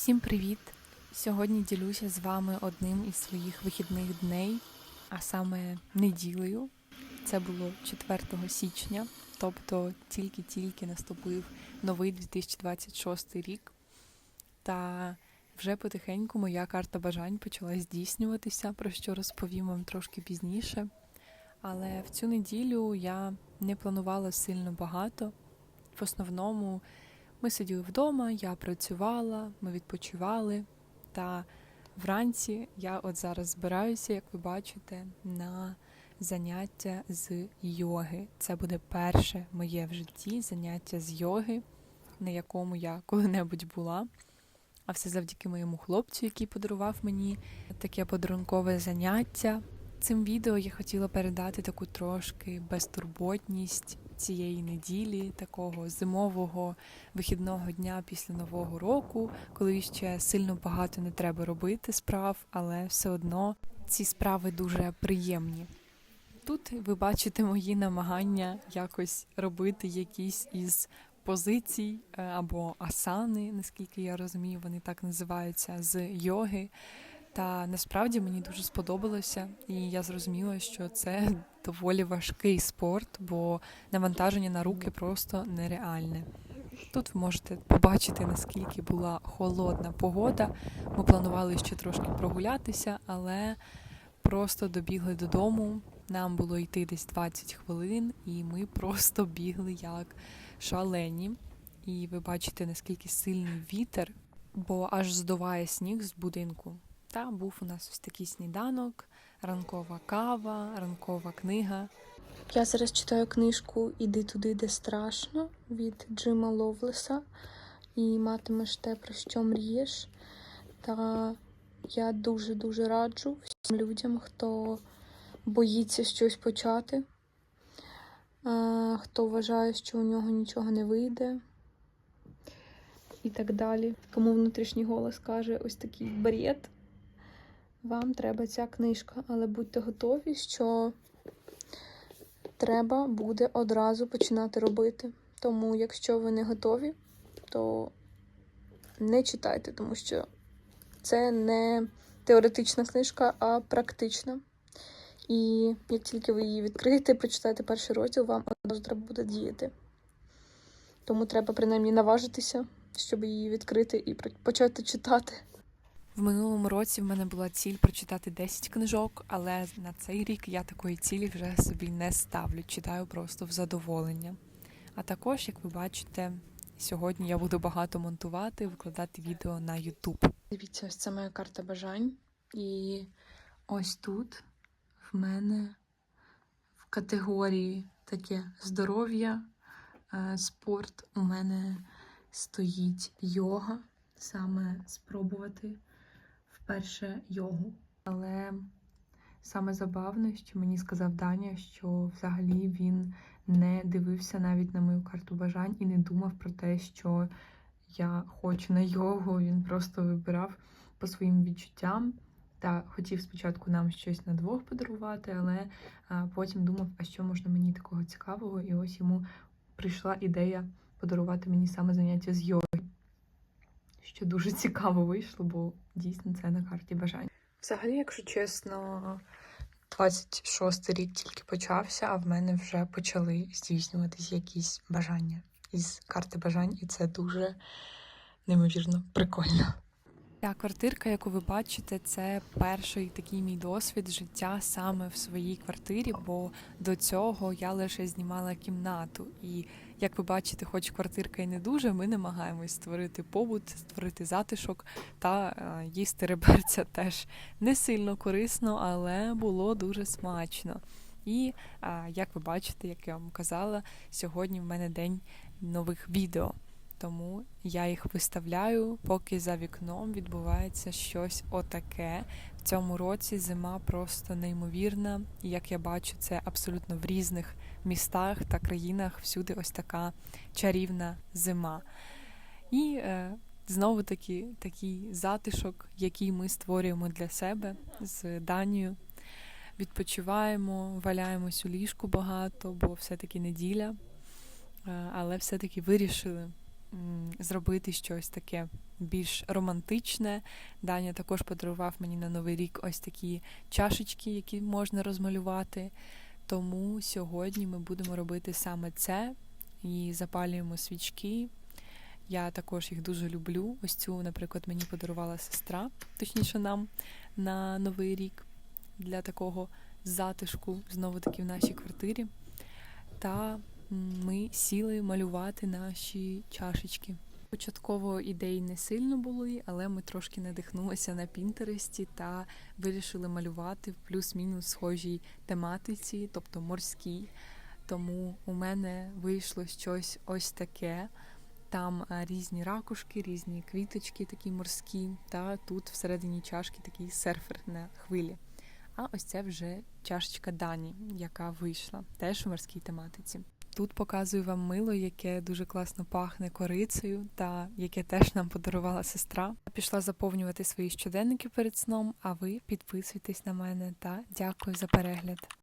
Всім привіт! Сьогодні ділюся з вами одним із своїх вихідних дней, а саме неділею. Це було 4 січня, тобто тільки-тільки наступив новий 2026 рік. Та вже потихеньку моя карта бажань почала здійснюватися, про що розповім вам трошки пізніше. Але в цю неділю я не планувала сильно багато. В основному ми сиділи вдома, я працювала, ми відпочивали. Та вранці я от зараз збираюся, як ви бачите, на заняття з йоги. Це буде перше моє в житті заняття з йоги, на якому я коли-небудь була. А все завдяки моєму хлопцю, який подарував мені таке подарункове заняття. Цим відео я хотіла передати таку трошки безтурботність цієї неділі, такого зимового вихідного дня після нового року, коли ще сильно багато не треба робити справ, але все одно ці справи дуже приємні. Тут ви бачите мої намагання якось робити якісь із позицій е, або асани, наскільки я розумію, вони так називаються з йоги. Та насправді мені дуже сподобалося, і я зрозуміла, що це доволі важкий спорт, бо навантаження на руки просто нереальне. Тут ви можете побачити, наскільки була холодна погода. Ми планували ще трошки прогулятися, але просто добігли додому. Нам було йти десь 20 хвилин, і ми просто бігли як шалені. І ви бачите, наскільки сильний вітер, бо аж здуває сніг з будинку. Та був у нас ось такий сніданок, ранкова кава, ранкова книга. Я зараз читаю книжку Іди туди, де страшно від Джима Ловлеса і матимеш те, про що мрієш. Та я дуже-дуже раджу всім людям, хто боїться щось почати, хто вважає, що у нього нічого не вийде. І так далі. Кому внутрішній голос каже ось такий бред. Вам треба ця книжка, але будьте готові, що треба буде одразу починати робити. Тому, якщо ви не готові, то не читайте, тому що це не теоретична книжка, а практична. І як тільки ви її відкриєте, прочитаєте перший розділ, вам одразу треба буде діяти. Тому треба принаймні наважитися, щоб її відкрити і почати читати. В минулому році в мене була ціль прочитати 10 книжок, але на цей рік я такої цілі вже собі не ставлю. Читаю просто в задоволення. А також, як ви бачите, сьогодні я буду багато монтувати, викладати відео на YouTube. Дивіться, ось це моя карта бажань. І ось тут в мене в категорії таке здоров'я, е, спорт. У мене стоїть йога, саме спробувати вперше йогу. Але саме забавне, що мені сказав Даня, що взагалі він не дивився навіть на мою карту бажань і не думав про те, що я хочу на йогу. Він просто вибирав по своїм відчуттям. Та хотів спочатку нам щось на двох подарувати, але а, потім думав, а що можна мені такого цікавого, і ось йому прийшла ідея подарувати мені саме заняття з йоги, що дуже цікаво вийшло, бо дійсно це на карті бажань. Взагалі, якщо чесно, 26 рік тільки почався, а в мене вже почали здійснюватись якісь бажання із карти бажань, і це дуже неймовірно прикольно. Ця квартирка, яку ви бачите, це перший такий мій досвід життя саме в своїй квартирі, бо до цього я лише знімала кімнату. І як ви бачите, хоч квартирка і не дуже, ми намагаємось створити побут, створити затишок та е, їсти реберця теж не сильно корисно, але було дуже смачно. І е, як ви бачите, як я вам казала, сьогодні в мене день нових відео. Тому я їх виставляю, поки за вікном відбувається щось отаке. В цьому році зима просто неймовірна. І як я бачу, це абсолютно в різних містах та країнах всюди ось така чарівна зима. І е, знову таки такий затишок, який ми створюємо для себе з Данією. Відпочиваємо, валяємось у ліжку багато, бо все-таки неділя. Е, Але все-таки вирішили зробити щось таке більш романтичне. Даня також подарував мені на Новий рік ось такі чашечки, які можна розмалювати. Тому сьогодні ми будемо робити саме це і запалюємо свічки. Я також їх дуже люблю. Ось цю, наприклад, мені подарувала сестра, точніше нам на Новий рік для такого затишку знову таки в нашій квартирі. Та ми сіли малювати наші чашечки. Початково ідей не сильно були, але ми трошки надихнулися на Пінтересті та вирішили малювати в плюс-мінус схожій тематиці, тобто морській. Тому у мене вийшло щось ось таке. Там різні ракушки, різні квіточки, такі морські, та тут всередині чашки такий серфер на хвилі. А ось це вже чашечка Дані, яка вийшла теж у морській тематиці. Тут показую вам мило, яке дуже класно пахне корицею, та яке теж нам подарувала сестра. Пішла заповнювати свої щоденники перед сном. А ви підписуйтесь на мене та дякую за перегляд.